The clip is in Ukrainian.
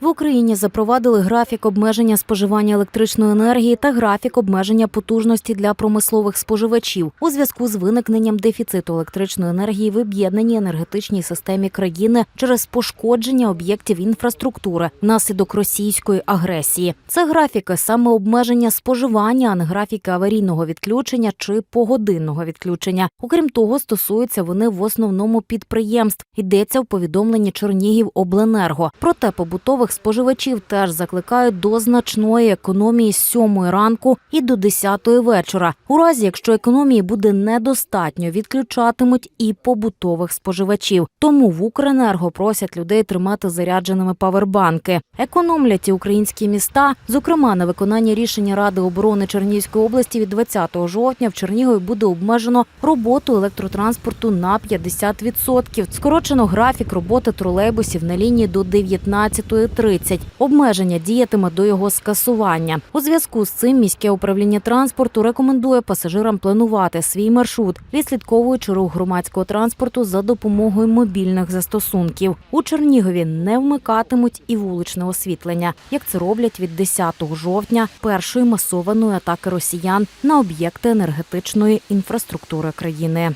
В Україні запровадили графік обмеження споживання електричної енергії та графік обмеження потужності для промислових споживачів у зв'язку з виникненням дефіциту електричної енергії в об'єднаній енергетичній системі країни через пошкодження об'єктів інфраструктури внаслідок російської агресії. Це графіки саме обмеження споживання, а не графіки аварійного відключення чи погодинного відключення. Окрім того, стосуються вони в основному підприємств. Йдеться в повідомленні Чернігів Обленерго. Проте побутових споживачів теж закликають до значної економії з 7 ранку і до 10 вечора. У разі, якщо економії буде недостатньо, відключатимуть і побутових споживачів. Тому в Укренерго просять людей тримати зарядженими павербанки. Економлять і українські міста. Зокрема, на виконання рішення Ради оборони Чернігівської області від 20 жовтня в Чернігові буде обмежено роботу електротранспорту на 50%. Скорочено графік роботи тролейбусів на лінії до 19.30. Обмеження діятиме до його скасування. У зв'язку з цим міське управління транспорту рекомендує пасажирам планувати свій маршрут, відслідковуючи рух громадського транспорту за допомогою мобільних застосунків. У Чернігові не вмикатимуть і вуличне освітлення, як це роблять від 10 жовтня першої масованої атаки росіян на об'єкти енергетичної інфраструктури країни.